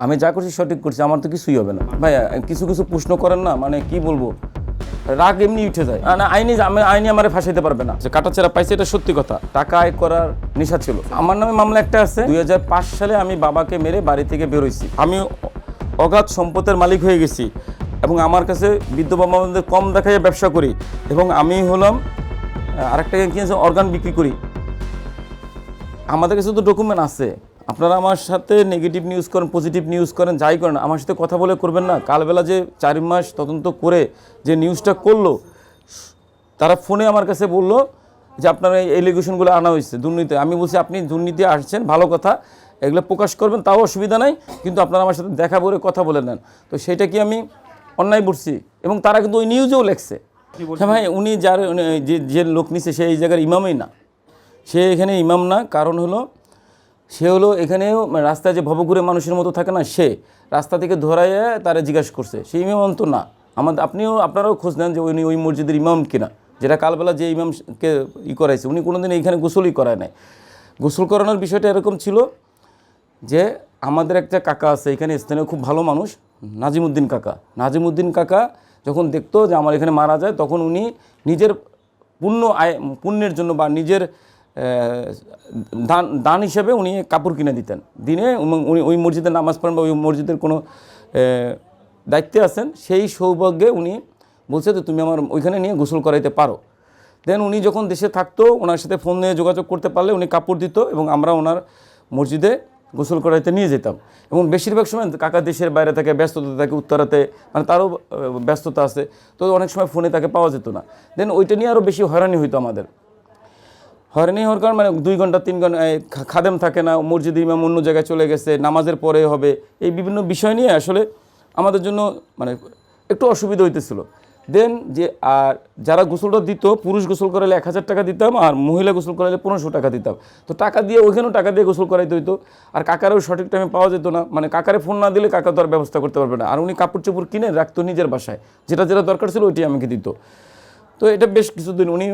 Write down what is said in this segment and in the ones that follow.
আমি যা করছি সঠিক করছি আমার তো কিছুই হবে না। ভাই কিছু কিছু প্রশ্ন করেন না মানে কি বলব? রাগ এমনি উঠে যায়। না, আইনি আমি আইনি আমার ফাঁসাইতে পারবে না। যে কাটাছেড়া পাইছে এটা সত্যি কথা। টাকা আয় করার নেশা ছিল। আমার নামে মামলা একটা আছে। দুই হাজার পাঁচ সালে আমি বাবাকে মেরে বাড়ি থেকে বেরোইছি আমি অগাধ সম্পদের মালিক হয়ে গেছি এবং আমার কাছে বৃদ্ধ বাবা মাদের কম দেখায় ব্যবসা করি এবং আমি হলাম আরেকটা কি আছে অর্গান বিক্রি করি। আমাদের কাছে তো ডকুমেন্ট আছে। আপনারা আমার সাথে নেগেটিভ নিউজ করেন পজিটিভ নিউজ করেন যাই করেন আমার সাথে কথা বলে করবেন না। কালবেলা যে চার মাস তদন্ত করে যে নিউজটা করল তারা ফোনে আমার কাছে বলল যে আপনার এই এলিগেশনগুলো আনা হয়েছে দুর্নীতি। আমি বলছি আপনি দুর্নীতি আসছেন ভালো কথা এগুলো প্রকাশ করবেন তাও অসুবিধা নাই কিন্তু আপনারা আমার সাথে দেখা করে কথা বলে নেন। তো সেটা কি আমি অন্যায় বলছি এবং তারা কিন্তু ওই নিউজেও লেখছে। হ্যাঁ ভাই উনি যার যে যে লোক নিছে সে এই জায়গার ইমামই না। সে এখানে ইমাম না কারণ হলো সে হলো এখানেও রাস্তায় যে ভবঘুরে মানুষের মতো থাকে না, সে রাস্তা থেকে ধরাইয়া তারা জিজ্ঞাসা করছে। সেই ইমাম তো না। আমাদের আপনিও, আপনারাও খোঁজ নেন যে উনি ওই মসজিদের ইমাম কিনা। যেটা কালবেলা যে ইমামকে ই করাইছে, উনি কোনোদিন এইখানে গোসলই করায় নাই। গোসল করানোর বিষয়টা এরকম ছিল যে আমাদের একটা কাকা আছে, এখানে স্থানীয় খুব ভালো মানুষ, নাজিমুদ্দিন কাকা। নাজিমুদ্দিন কাকা যখন দেখতো যে আমার এখানে মারা যায়, তখন উনি নিজের পুণ্য আয়, পুণ্যের জন্য বা নিজের দান দান হিসেবে উনি কাপড় কিনে দিতেন। দিনে উনি ওই মসজিদে নামাজ পড়েন বা ওই মসজিদের কোনো দায়িত্বে আছেন, সেই সৌভাগ্যে উনি বলছে যে তুমি আমার ওইখানে নিয়ে গোসল করাইতে পারো। দেন উনি যখন দেশে থাকতো, ওনার সাথে ফোন নিয়ে যোগাযোগ করতে পারলে উনি কাপড় দিত এবং আমরা ওনার মসজিদে গোসল করাইতে নিয়ে যেতাম। এবং বেশিরভাগ সময় কাকা দেশের বাইরে থাকে ব্যস্ততা থাকে, উত্তরাতে মানে তারও ব্যস্ততা আছে, তো অনেক সময় ফোনে তাকে পাওয়া যেত না। দেন ওইটা নিয়ে আরও বেশি হয়রানি হইতো আমাদের। হয়রানি হওয়ার কারণ মানে দুই ঘণ্টা, তিন ঘণ্টা খাদেম থাকে না, মসজিদ ইমাম অন্য জায়গায় চলে গেছে, নামাজের পরে হবে, এই বিভিন্ন বিষয় নিয়ে আসলে আমাদের জন্য মানে একটু অসুবিধা হইতেছিল। দেন যে, আর যারা গোসলটা দিত, পুরুষ গোসল করালে এক হাজার টাকা দিতাম, আর মহিলা গোসল করালে পনেরোশো টাকা দিতাম। তো টাকা দিয়ে ওইখানেও টাকা দিয়ে গোসল করাইতে হইতো, আর কাকারও সঠিক টাইমে পাওয়া যেত না মানে কাকারে ফোন না দিলে কাকা তো আর ব্যবস্থা করতে পারবে না। আর উনি কাপড় চোপড় কিনে রাখতো নিজের বাসায়, যেটা যেটা দরকার ছিল ওইটি আমাকে দিত। তো এটা বেশ কিছুদিন উনি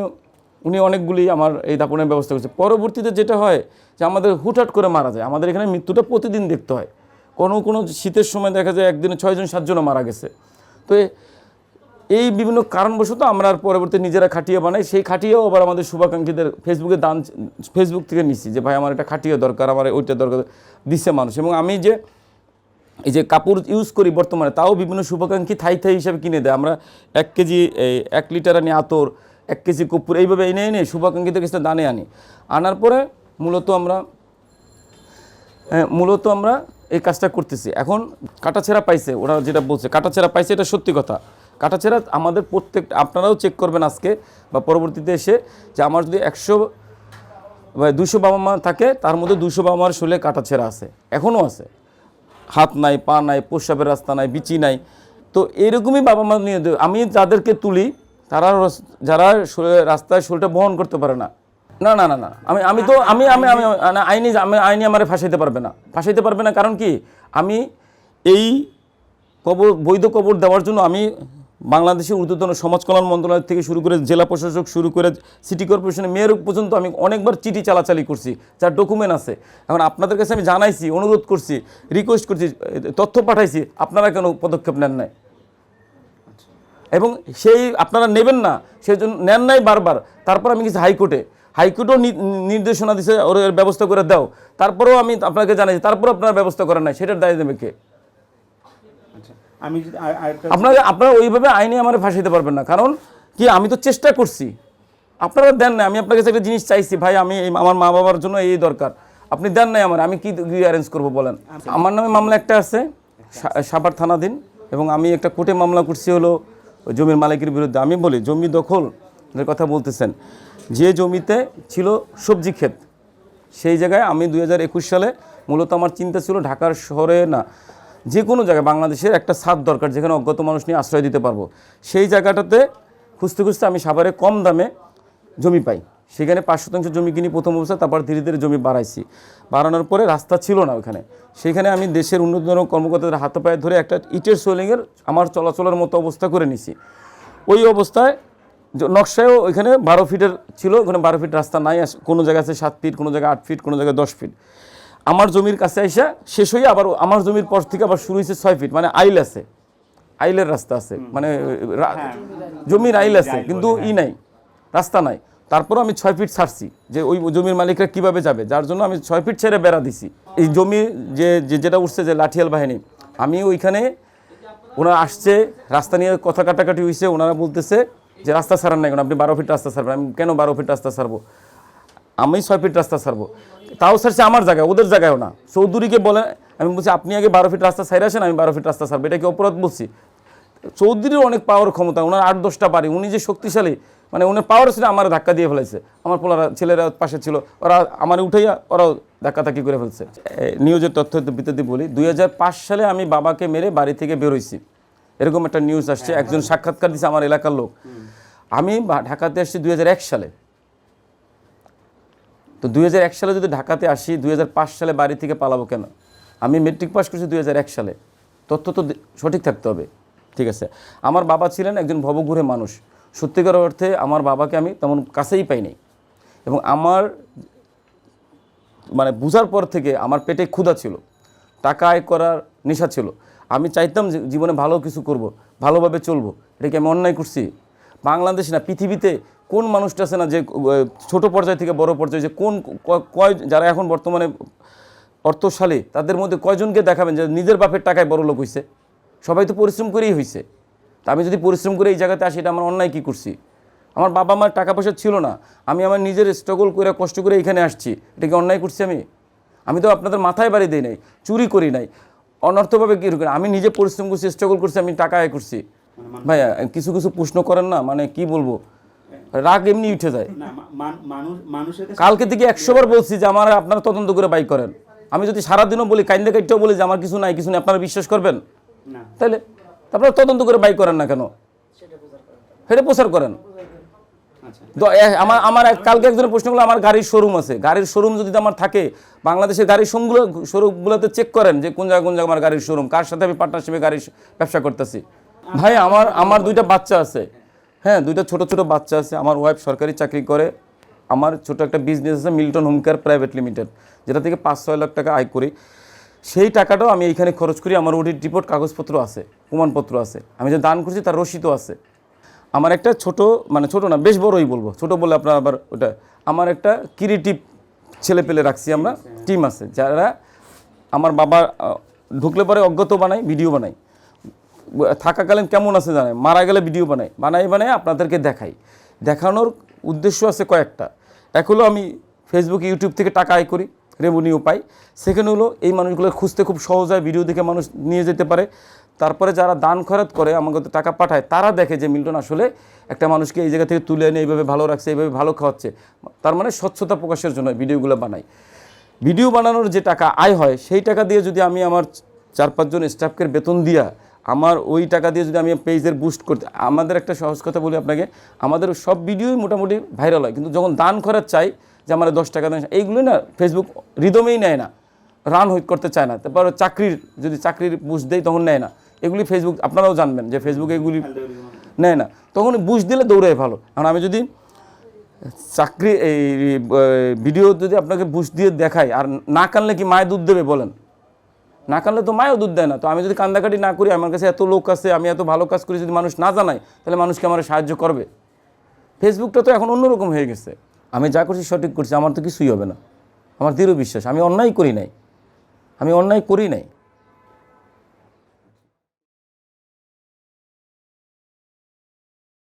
উনি অনেকগুলি আমার এই দাপনের ব্যবস্থা করছে। পরবর্তীতে যেটা হয় যে আমাদের হুটহাট করে মারা যায়। আমাদের এখানে মৃত্যুটা প্রতিদিন দেখতে হয়। কোনো কোনো শীতের সময় দেখা যায় একদিনে ছয়জন, সাতজনও মারা গেছে। তো এই বিভিন্ন কারণবশত আমরা আর পরবর্তী নিজেরা খাটিয়ে বানাই। সেই খাটিয়েও আবার আমাদের শুভাকাঙ্ক্ষীদের ফেসবুকে দান, ফেসবুক থেকে নিচ্ছি যে, ভাই, আমার এটা খাটিয়ে দরকার, আমার ওইটা দরকার দিচ্ছে মানুষ। এবং আমি যে, এই যে কাপড় ইউজ করি বর্তমানে, তাও বিভিন্ন শুভাকাঙ্ক্ষী থাই থাই হিসাবে কিনে দেয়। আমরা এক কেজি, এই এক লিটার আনি আতর এক কেজি কপুর এইভাবে এনে এনে শুভাকাঙ্ক্ষীদের কাছে দানে আনি। আনার পরে মূলত আমরা হ্যাঁ, মূলত আমরা এই কাজটা করতেছি। এখন কাটাছেড়া পাইছে ওরা যেটা বলছে কাটাছেড়া পাইছে এটা সত্যি কথা। কাটাছেড়া আমাদের প্রত্যেক আপনারাও চেক করবেন আজকে বা পরবর্তীতে এসে যে আমার যদি একশো দুশো বাবা মা থাকে তার মধ্যে দুশো বাবা মার শরীরে কাটাছেড়া আছে এখনও আছে। হাত নাই পা নাই প্রস্রাবের রাস্তা নাই বিচি নাই। তো এরকমই বাবা মা নিয়ে আমি যাদেরকে তুলি তারা যারা রাস্তায় শরীরটা বহন করতে পারে না। না না না না। আমি আমি তো আমি আমি আমি না, আইনি আমি আইনি আমার ফাঁসাইতে পারবে না। ফাঁসাইতে পারবে না কারণ কি? আমি এই কবর বৈধ কবর দেওয়ার জন্য আমি বাংলাদেশের ঊর্ধ্বতন সমাজ কল্যাণ মন্ত্রণালয় থেকে শুরু করে জেলা প্রশাসক শুরু করে সিটি কর্পোরেশনের মেয়র পর্যন্ত আমি অনেকবার চিঠি চালাচালি করছি যার ডকুমেন্ট আছে। এখন আপনাদের কাছে আমি জানাইছি অনুরোধ করছি রিকোয়েস্ট করছি তথ্য পাঠাইছি আপনারা কেন পদক্ষেপ নেন নাই। এবং সেই আপনারা নেবেন না সেই জন্য নেন নাই বারবার। তারপর আমি কিছু হাইকোর্টে। হাইকোর্টও নির্দেশনা দিছে ওর ব্যবস্থা করে দাও। তারপরেও আমি আপনাকে জানাইছি তারপরেও আপনারা ব্যবস্থা করেন নাই সেটার দায় দেবে কে? আচ্ছা আমি আরেকটা আপনারা আপনারা ওইভাবে আইনে আমার ফাঁসাইতে পারবেন না। কারণ কি আমি তো চেষ্টা করছি। আপনারা দেন না আমি আপনার কাছে একটা জিনিস চাইছি ভাই আমি আমার মা বাবার জন্য এই দরকার। আপনি দেন নাই আমার আমি কি অ্যারেঞ্জ করব বলেন? আমার নামে মামলা একটা আছে সা- সাভার থানাধীন এবং আমি একটা কোর্টে মামলা করছি হলো জমির মালিকের বিরুদ্ধে। আমি বলি, জমি দখল কথা বলতেছেন। যে জমিতে ছিল সবজি ক্ষেত, সেই জায়গায় আমি দু হাজার একুশ সালে মূলত আমার চিন্তা ছিল ঢাকার শহরে না, যে কোনো জায়গায় বাংলাদেশের একটা সাপ দরকার যেখানে অজ্ঞাত মানুষ নিয়ে আশ্রয় দিতে পারব। সেই জায়গাটাতে খুঁজতে খুঁজতে আমি সাভারে কম দামে জমি পাই। সেখানে পাঁচ শতাংশ জমি কিনি প্রথম অবস্থায় তারপর ধীরে ধীরে জমি বাড়াইছি। বাড়ানোর পরে রাস্তা ছিল না ওখানে সেখানে আমি দেশের উন্নততর কর্মকর্তাদের হাতে পায়ে ধরে একটা ইটের সোলিংয়ের আমার চলাচলের মতো অবস্থা করে নিছি। ওই অবস্থায় নকশায়ও ওইখানে বারো ফিটের ছিল ওখানে বারো ফিট রাস্তা নাই আস- কোনো জায়গায় আছে সাত ফিট কোনো জায়গায় আট ফিট কোনো জায়গায় দশ ফিট। আমার জমির কাছে আইসা শেষ হয়ে আবার আমার জমির পর থেকে আবার শুরু হয়েছে ছয় ফিট মানে আইল আছে। আইলের রাস্তা আছে মানে হ্যাঁ। জমির আইল আছে কিন্তু ই নাই রাস্তা নাই। তারপর আমি ছয় ফিট ছাড়ছি যে ওই জমির মালিকরা কীভাবে যাবে? যার জন্য আমি ছয় ফিট ছেড়ে বেড়া দিছি। এই জমি যে যেটা উঠছে যে লাঠিয়াল বাহিনী, আমি ওইখানে ওনারা আসছে, রাস্তা নিয়ে কথা কাটাকাটি হয়েছে ওনারা বলতেছে যে রাস্তা ছাড়ার নাই কেন আপনি বারো ফিট রাস্তা ছাড়বেন। আমি কেন বারো ফিট রাস্তা ছাড়বো? আমি ছয় ফিট রাস্তা ছাড়বো। তাও ছাড়ছে আমার জায়গায়, ওদের জায়গায়ও না। চৌধুরীকে বলে, আমি বলছি, আপনি আগে বারো ফিট রাস্তা ছাইরে আসেন, আমি বারো ফিট রাস্তা ছাড়বো। এটা কি অপরাধ বলছি? চৌধুরীর অনেক পাওয়ার ক্ষমতা, ওনার আট দশটা বাড়ি, উনি যে শক্তিশালী মানে ওনার পাওয়ার ছিল আমার ধাক্কা দিয়ে ফেলেছে আমার পোলারা ছেলেরা পাশে ছিল ওরা আমার উঠাইয়া ওরাও ধাক্কাধাক্কি করে ফেলছে। নিউজের তথ্য ভিত্তিতে বলি দুই হাজার পাঁচ সালে আমি বাবাকে মেরে বাড়ি থেকে বেরোইছি এরকম একটা নিউজ আসছে একজন সাক্ষাৎকার দিছে আমার এলাকার লোক। আমি বা- ঢাকাতে আসছি দুই হাজার এক সালে। তো দুই হাজার এক সালে যদি ঢাকাতে আসি দুই হাজার পাঁচ সালে বাড়ি থেকে পালাবো কেন? আমি মেট্রিক পাস করছি দুই হাজার এক সালে। তথ্য তো সঠিক থাকতে হবে। ঠিক আছে? আমার বাবা ছিলেন একজন ভবঘুরে মানুষ। সত্যিকার অর্থে আমার বাবাকে আমি তেমন কাছেই পাইনি। এবং আমার মানে বুঝার পর থেকে আমার পেটে ক্ষুধা ছিল, টাকা আয় করার নেশা ছিল। আমি চাইতাম যে জীবনে ভালো কিছু করব, ভালোভাবে চলবো এটাকে আমি অন্যায় করছি? বাংলাদেশ না, পৃথিবীতে কোন মানুষটা আছে না যে ছোট পর্যায় থেকে বড় পর্যায়ে যে কোন কয়, যারা এখন বর্তমানে অর্থশালী, তাদের মধ্যে কয়জনকে দেখাবেন যে নিজের বাপের টাকায় বড় লোক হইছে? সবাই তো পরিশ্রম করেই হয়েছে তা আমি যদি পরিশ্রম করে এই জায়গাতে আসি এটা আমার অন্যায় কী করছি? আমার বাবা মার টাকা পয়সা ছিল না আমি আমার নিজের স্ট্রাগল করে কষ্ট করে এখানে আসছি এটা কি অন্যায় করছি আমি? আমি তো আপনাদের মাথায় বাড়ি দিই নাই চুরি করি নাই অনর্থভাবে কী করি আমি নিজে পরিশ্রম করছি স্ট্রাগল করছি আমি টাকা আয় করছি। ভাইয়া কিছু কিছু প্রশ্ন করেন না মানে কি বলব? রাগ এমনি উঠে যায়। মান- কালকে থেকে একশোবার বলছি যে আমার আপনারা তদন্ত করে বাইক করেন। আমি যদি সারাদিনও বলি কাইন্দে কাইটেও বলি যে আমার কিছু নাই কিছু নেই আপনারা বিশ্বাস করবেন? না। তাইলে আপনারা তদন্ত করে বাইক করেন না কেন? সেটা প্রচার করেন। আমার আমার কালকে একজনের প্রশ্ন করল, আমার গাড়ির শোরুম আছে। গাড়ির শোরুম যদি আমার থাকে, বাংলাদেশের গাড়ির শোরুমগুলো শোরুমগুলোতে চেক করেন যে কোন জায়গায় কোন জায়গায় আমার গাড়ির শোরুম কার সাথে আমি পার্টনারশিপে গাড়ির ব্যবসা করতেছি? ভাই, আমার আমার দুইটা বাচ্চা আছে। হ্যাঁ দুইটা ছোট ছোট বাচ্চা আছে। আমার ওয়াইফ সরকারি চাকরি করে। আমার ছোট একটা বিজনেস আছে Milton home care private limited যেটা থেকে পাঁচ, ছয় লাখ টাকা আয় করি। সেই টাকাটাও আমি এইখানে খরচ করি। আমার অডিট রিপোর্ট কাগজপত্র আছে, প্রমাণপত্র আছে। আমি যে দান করছি, তার রসিদও আছে। আমার একটা ছোট মানে ছোট না, বেশ বড়ই বলব। ছোট বলে আপনার আবার ওটা, আমার একটা ক্রিয়েটিভ ছেলে পেলে রাখছি আমরা টিম আছে, যারা আমার বাবা ঢুকলে পরে অজ্ঞত বানাই ভিডিও বানাই থাকাকালীন কেমন আছে জানে মারা গেলে ভিডিও বানাই বানাই বানাই আপনাদেরকে দেখাই। দেখানোর উদ্দেশ্য আছে কয়েকটা। এক হলো আমি ফেসবুক ইউটিউব থেকে টাকা আয় করি। রেভিনিউ পাই সেখানে হলো এই মানুষগুলো খুঁজতে খুব সহজ হয়, ভিডিও দেখে মানুষ নিয়ে যেতে পারে। তারপরে যারা দান খরচ করে, আমাকে টাকা পাঠায়, তারা দেখে যে মিল্টন আসলে একটা মানুষকে এই জায়গা থেকে তুলে এনে এইভাবে ভালো রাখছে, এইভাবে ভালো খাওয়াচ্ছে। তার মানে স্বচ্ছতা প্রকাশের জন্য ভিডিওগুলো বানাই ভিডিও বানানোর যে টাকা আয় হয়, সেই টাকা দিয়ে যদি আমি আমার চার পাঁচজন স্টাফকে বেতন দিয়া আমার ওই টাকা দিয়ে যদি আমি পেজের বুস্ট করতে, আমাদের একটা সহজ কথা বলি আপনাকে, আমাদের সব ভিডিওই মোটামুটি ভাইরাল হয়। কিন্তু যখন দান করার চাই যে আমার দশ টাকা দেন। এইগুলো না ফেসবুক রিদমেই নেয় না। রান করতে চায় না। তারপর চাকরির, যদি চাকরির বুস্ট দেয় তখন নেয় না। এগুলি ফেসবুক আপনারাও জানবেন যে ফেসবুকে এগুলি নেয় না। তখন বুস্ট দিলে দৌড়ায় ভালো। কারণ আমি যদি চাকরি, এই ভিডিও যদি আপনাকে বুশ দিয়ে দেখাই, আর না কানলে কি মায়ে দুধ দেবে বলেন? না কানলে তো মায়ও দুধ দেয় না। তো আমি যদি কান্দাকাটি না করি, আমার কাছে এত লোক আছে, আমি এত ভালো কাজ করি, যদি মানুষ না জানায়, তাহলে মানুষকে আমার সাহায্য করবে? ফেসবুকটা তো এখন অন্যরকম হয়ে গেছে। আমি যা করছি সঠিক করছি, আমার তো কিছুই হবে না। আমার দৃঢ় বিশ্বাস, আমি অন্যায় করি নাই। আমি অন্যায় করি নাই।